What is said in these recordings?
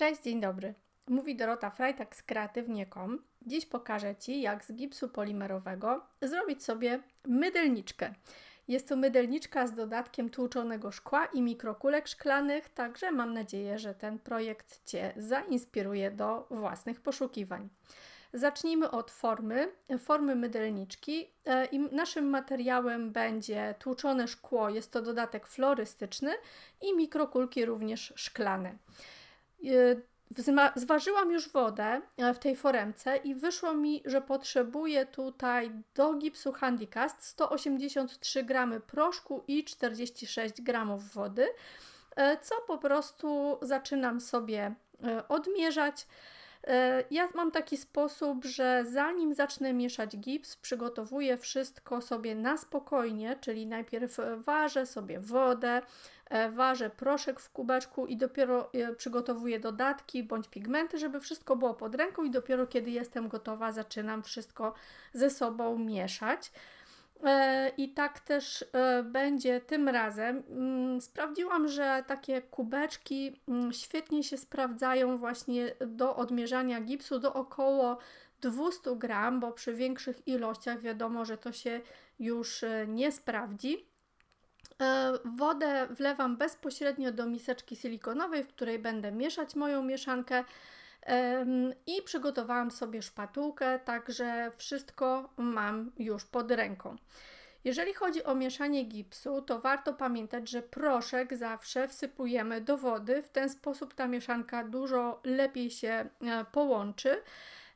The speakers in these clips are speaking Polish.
Cześć, dzień dobry. Mówi Dorota Freitag z kreatywnie.com. Dziś pokażę Ci, jak z gipsu polimerowego zrobić sobie mydelniczkę. Jest to mydelniczka z dodatkiem tłuczonego szkła i mikrokulek szklanych, także mam nadzieję, że ten projekt Cię zainspiruje do własnych poszukiwań. Zacznijmy od formy, formy mydelniczki. E, I naszym materiałem będzie tłuczone szkło, jest to dodatek florystyczny i mikrokulki również szklane. E, zważyłam już wodę e, w tej foremce i wyszło mi, że potrzebuję tutaj do gipsu Handicast 183 g proszku i 46 g wody, co po prostu zaczynam sobie odmierzać. E, ja mam taki sposób, że zanim zacznę mieszać gips, przygotowuję wszystko sobie na spokojnie, czyli najpierw ważę sobie wodę, e, ważę proszek w kubeczku i dopiero e, przygotowuję dodatki bądź pigmenty, żeby wszystko było pod ręką i dopiero kiedy jestem gotowa, zaczynam wszystko ze sobą mieszać. E, I tak też e, będzie tym razem. Mm, sprawdziłam, że takie kubeczki mm, świetnie się sprawdzają właśnie do odmierzania gipsu do około 200 gram, bo przy większych ilościach wiadomo, że to się już e, nie sprawdzi. Wodę wlewam bezpośrednio do miseczki silikonowej, w której będę mieszać moją mieszankę. I przygotowałam sobie szpatułkę, także wszystko mam już pod ręką. Jeżeli chodzi o mieszanie gipsu, to warto pamiętać, że proszek zawsze wsypujemy do wody. W ten sposób ta mieszanka dużo lepiej się e, połączy.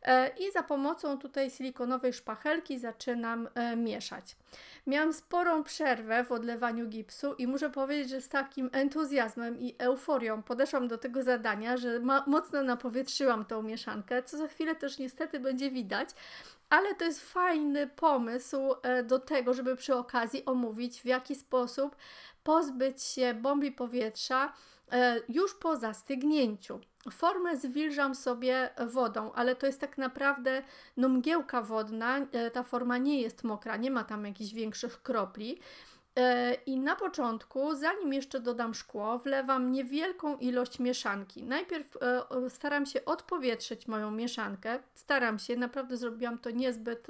E, I za pomocą tutaj silikonowej szpachelki zaczynam e, mieszać. Miałam sporą przerwę w odlewaniu gipsu i muszę powiedzieć, że z takim entuzjazmem i euforią podeszłam do tego zadania, że mocno napowietrzyłam tą mieszankę, co za chwilę też niestety będzie widać, ale to jest fajny pomysł e, do tego, żeby przy okazji omówić, w jaki sposób pozbyć się bombi powietrza już po zastygnięciu. Formę zwilżam sobie wodą, ale to jest tak naprawdę no, mgiełka wodna. E, ta forma nie jest mokra, nie ma tam jakichś większych kropli. E, I na początku, zanim jeszcze dodam szkło, wlewam niewielką ilość mieszanki. Najpierw e, staram się odpowietrzyć moją mieszankę. Staram się, naprawdę zrobiłam to niezbyt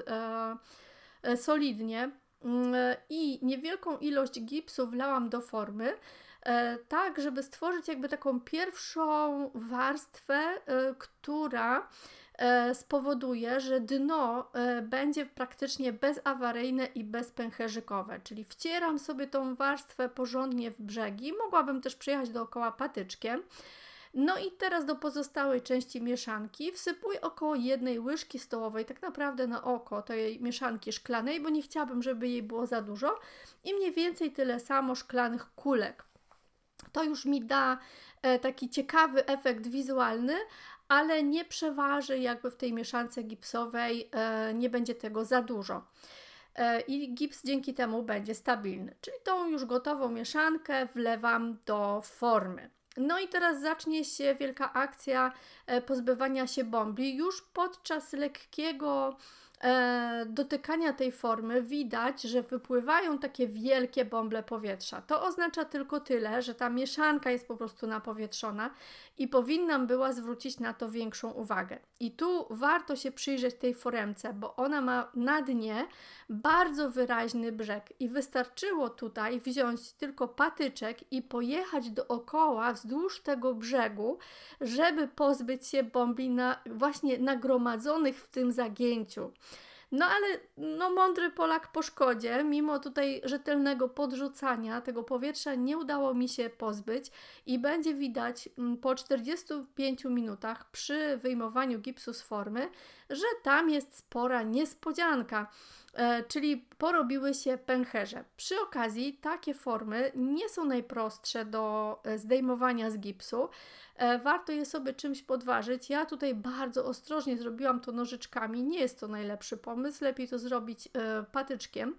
solidnie. Mm, I niewielką ilość gipsu wlałam do formy tak, żeby stworzyć jakby taką pierwszą warstwę, e, która e, spowoduje, że dno będzie praktycznie bezawaryjne i bezpęcherzykowe, czyli wcieram sobie tą warstwę porządnie w brzegi, mogłabym też przyjechać dookoła patyczkiem. No i teraz do pozostałej części mieszanki wsypuję około jednej łyżki stołowej, tak naprawdę na oko tej mieszanki szklanej, bo nie chciałabym, żeby jej było za dużo i mniej więcej tyle samo szklanych kulek. To już mi da e, taki ciekawy efekt wizualny, ale nie przeważy jakby w tej mieszance gipsowej, e, nie będzie tego za dużo. E, I gips dzięki temu będzie stabilny. Czyli tą już gotową mieszankę wlewam do formy. No i teraz zacznie się wielka akcja pozbywania się bombli. Już podczas lekkiego dotykania tej formy widać, że wypływają takie wielkie bąble powietrza. To oznacza tylko tyle, że ta mieszanka jest po prostu napowietrzona i powinnam była zwrócić na to większą uwagę. I tu warto się przyjrzeć tej foremce, bo ona ma na dnie bardzo wyraźny brzeg i wystarczyło tutaj wziąć tylko patyczek i pojechać dookoła wzdłuż tego brzegu, żeby pozbyć się bombli na, właśnie nagromadzonych w tym zagięciu. No ale no, mądry Polak po szkodzie, mimo tutaj rzetelnego podrzucania tego powietrza, nie udało mi się pozbyć i będzie widać mm, po 45 minutach przy wyjmowaniu gipsu z formy, że tam jest spora niespodzianka. E, czyli porobiły się pęcherze. Przy okazji takie formy nie są najprostsze do e, zdejmowania z gipsu. E, warto je sobie czymś podważyć. Ja tutaj bardzo ostrożnie zrobiłam to nożyczkami. Nie jest to najlepszy pomysł. Lepiej to zrobić patyczkiem.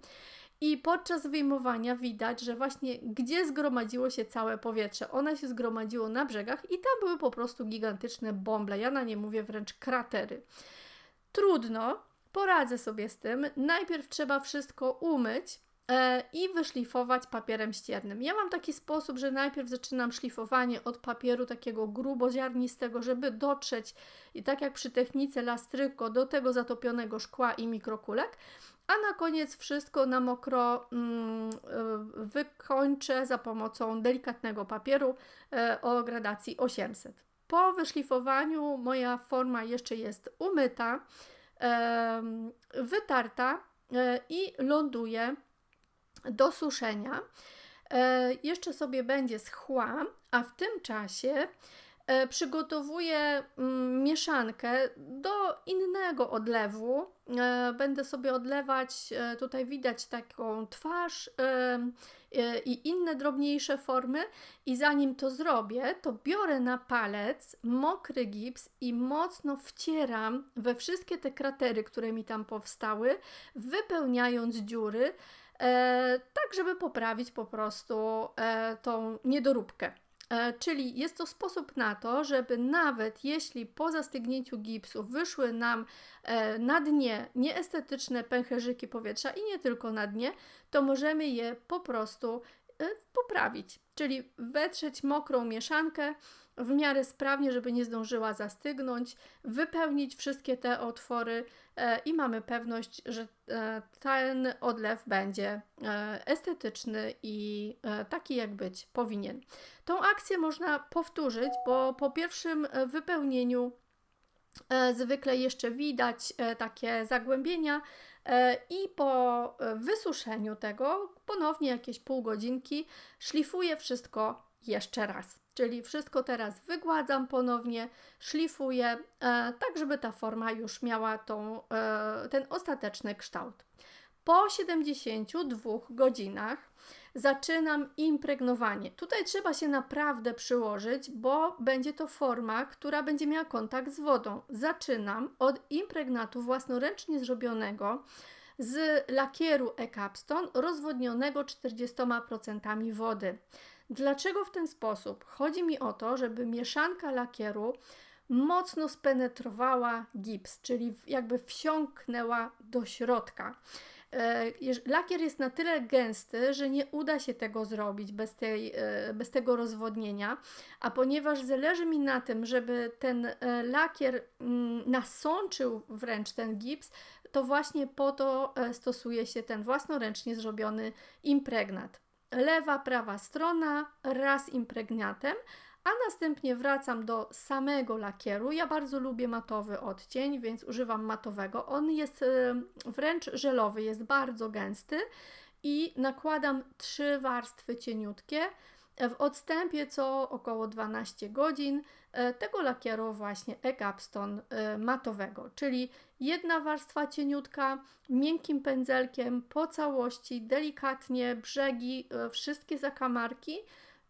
I podczas wyjmowania widać, że właśnie gdzie zgromadziło się całe powietrze. One się zgromadziło na brzegach i tam były po prostu gigantyczne bąble. Ja na nie mówię wręcz kratery. Trudno, poradzę sobie z tym. Najpierw trzeba wszystko umyć, e, i wyszlifować papierem ściernym. Ja mam taki sposób, że najpierw zaczynam szlifowanie od papieru takiego gruboziarnistego, żeby dotrzeć i tak jak przy technice lastryko do tego zatopionego szkła i mikrokulek, a na koniec wszystko na mokro mm, y, wykończę za pomocą delikatnego papieru e, o gradacji 800. Po wyszlifowaniu moja forma jeszcze jest umyta, wytarta e, i ląduje do suszenia. E, jeszcze sobie będzie schła, a w tym czasie przygotowuję mm, mieszankę do innego odlewu. E, będę sobie odlewać, e, tutaj widać taką twarz i inne drobniejsze formy. I zanim to zrobię, to biorę na palec mokry gips i mocno wcieram we wszystkie te kratery, które mi tam powstały, wypełniając dziury, tak żeby poprawić po prostu tą niedoróbkę. E, czyli jest to sposób na to, żeby nawet jeśli po zastygnięciu gipsu wyszły nam e, na dnie nieestetyczne pęcherzyki powietrza i nie tylko na dnie, to możemy je po prostu poprawić. Czyli wetrzeć mokrą mieszankę, w miarę sprawnie, żeby nie zdążyła zastygnąć, wypełnić wszystkie te otwory e, i mamy pewność, że e, ten odlew będzie e, estetyczny i taki, jak być powinien. Tą akcję można powtórzyć, bo po pierwszym wypełnieniu zwykle jeszcze widać takie zagłębienia. I po wysuszeniu tego, ponownie jakieś pół godzinki, szlifuję wszystko jeszcze raz. Czyli wszystko teraz wygładzam ponownie, szlifuję, e, tak żeby ta forma już miała tą, e, ten ostateczny kształt. Po 72 godzinach zaczynam impregnowanie. Tutaj trzeba się naprawdę przyłożyć, bo będzie to forma, która będzie miała kontakt z wodą. Zaczynam od impregnatu własnoręcznie zrobionego z lakieru Ecapstone rozwodnionego 40% wody. Dlaczego w ten sposób? Chodzi mi o to, żeby mieszanka lakieru mocno spenetrowała gips, czyli jakby wsiąknęła do środka. E, lakier jest na tyle gęsty, że nie uda się tego zrobić bez, tej, e, bez tego rozwodnienia, a ponieważ zależy mi na tym, żeby ten e, lakier mm, nasączył wręcz ten gips, to właśnie po to stosuje się ten własnoręcznie zrobiony impregnat. Lewa, prawa strona raz impregnatem, a następnie wracam do samego lakieru. Ja bardzo lubię matowy odcień, więc używam matowego. On jest y, wręcz żelowy, jest bardzo gęsty i nakładam trzy warstwy cieniutkie w odstępie co około 12 godzin e, tego lakieru właśnie Egapston e, matowego, czyli jedna warstwa cieniutka, miękkim pędzelkiem po całości, delikatnie brzegi, e, wszystkie zakamarki,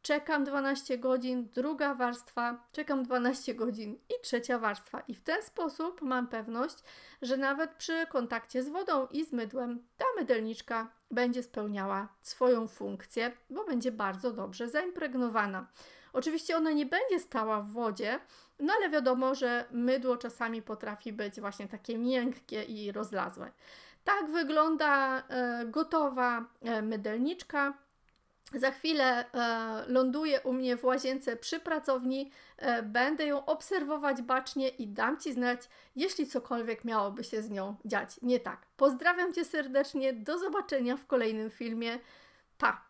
czekam 12 godzin, druga warstwa, czekam 12 godzin i trzecia warstwa. I w ten sposób mam pewność, że nawet przy kontakcie z wodą i z mydłem ta mydelniczka będzie spełniała swoją funkcję, bo będzie bardzo dobrze zaimpregnowana. Oczywiście ona nie będzie stała w wodzie, no ale wiadomo, że mydło czasami potrafi być właśnie takie miękkie i rozlazłe. Tak wygląda e, gotowa e, mydelniczka. Za chwilę e, ląduje u mnie w łazience przy pracowni. E, będę ją obserwować bacznie i dam Ci znać, jeśli cokolwiek miałoby się z nią dziać nie tak. Pozdrawiam Cię serdecznie, do zobaczenia w kolejnym filmie. Pa!